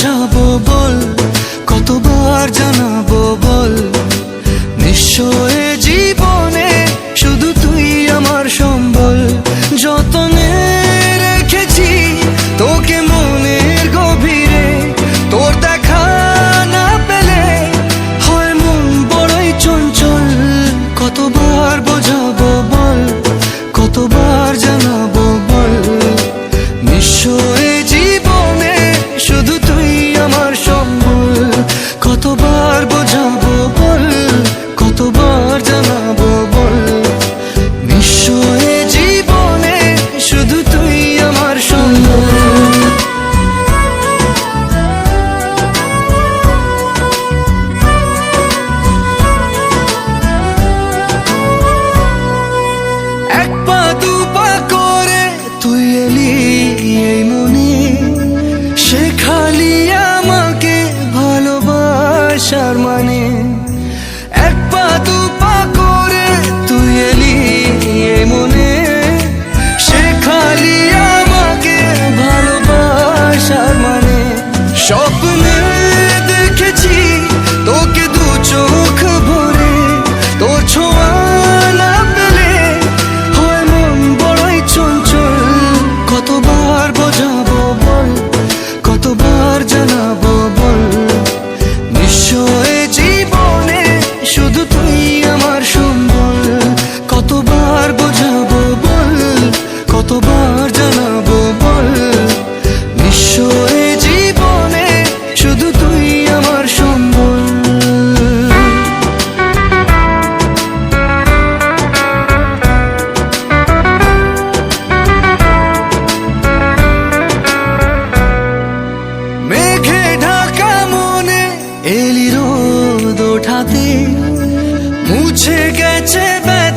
trouble. ওঠাতে মুছে গেছে ব্যথা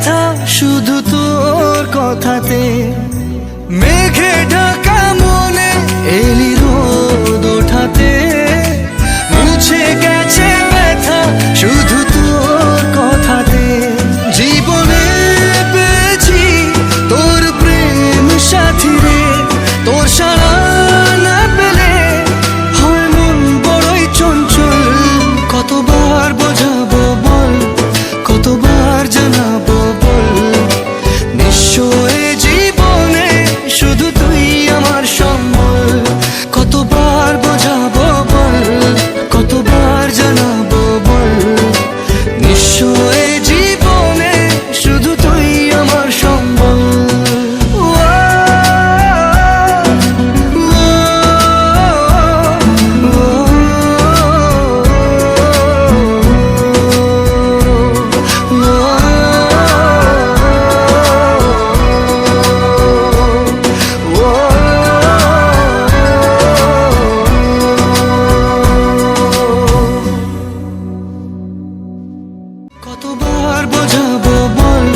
বোঝাবো বল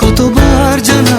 কতবার জানা